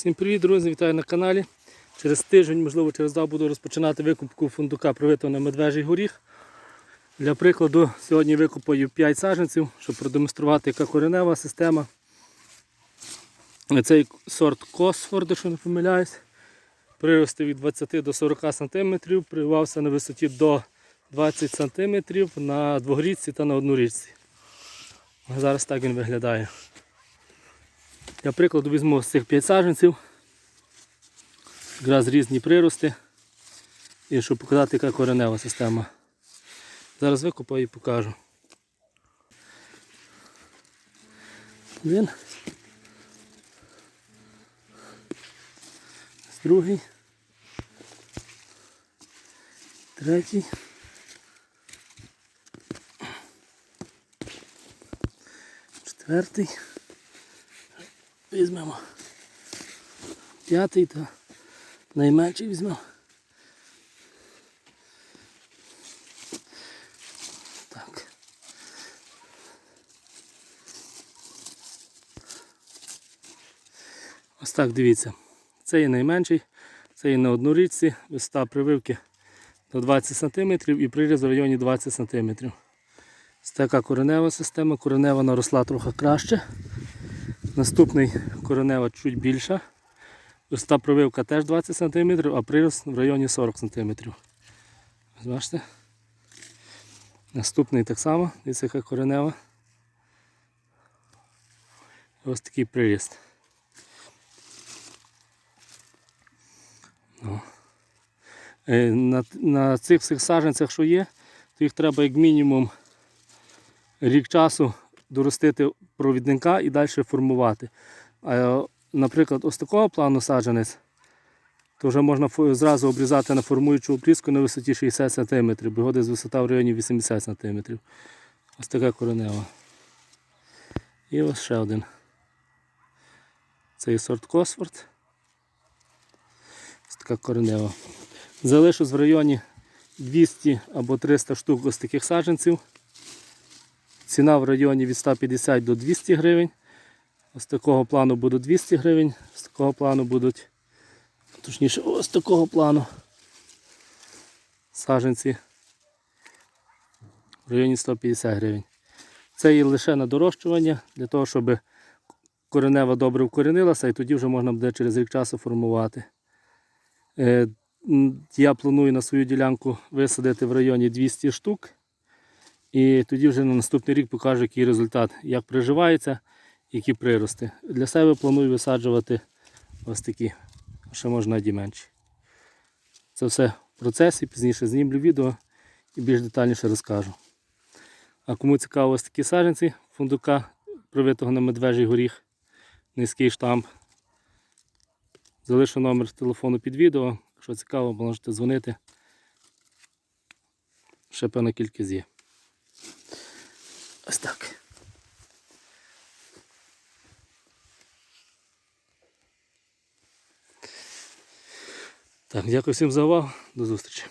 Всім привіт, друзі! Вітаю на каналі. Через тиждень, можливо, через два буду розпочинати викупку фундука привитого на медвежий горіх. Для прикладу, сьогодні викупаю 5 саджанців, щоб продемонструвати, яка коренева система. Цей сорт Косфорд, якщо не помиляюсь, прирости від 20 до 40 см, прививався на висоті до 20 см на двогрічці та на однорічці. Зараз так він виглядає. Для прикладу візьму з цих 5 саджанців. Якраз різні прирости. І щоб показати, яка коренева система. Зараз викопаю і покажу. Один. Другий. Третій. Четвертий. Візьмемо. П'ятий та найменший візьмемо. Так. Ось так дивіться. Це є найменший, це є на однорічці, висота прививки до 20 см і приріз в районі 20 см. Ось така коренева система, коренева наросла трохи краще. Наступний коренева чуть більша. Висота прививка теж 20 см, а прирост в районі 40 см. Бачите? Наступний так само, дивіться яка коренева. Ось такий приріст. Ну. Е, На, на цих всіх саджанцях, що є, то їх треба як мінімум рік часу доростити провідника і далі формувати. А, наприклад, ось такого плану саджанець, то вже можна зразу обрізати на формуючу обрізку на висоті 60 см, бо десь висота в районі 80 см. Ось така коренева. І ось ще один. Це сорт Косфорд. Ось така коренева. Залишу в районі 200 або 300 штук ось таких саджанців. Ціна в районі від 150 до 200 гривень. Ось такого плану будуть 200 гривень, з такого плану будуть, точніше, ось такого плану саджанці в районі 150 гривень. Це є лише на дорощування, для того, щоб коренева добре вкоренилася і тоді вже можна буде через рік часу формувати. Е, Я планую на свою ділянку висадити в районі 200 штук. І тоді вже на наступний рік покажу, який результат, як приживається, які прирости. Для себе планую висаджувати ось такі, ще можна і менші. Це все в процесі, пізніше знімлю відео і більш детальніше розкажу. А кому цікаво ось такі саджанці фундука, привитого на медвежий горіх, низький штамп. Залишу номер телефону під відео. Якщо цікаво, можете дзвонити. Ще певна кількість є. Ось так. Так, дякую всім за увагу. До зустрічі.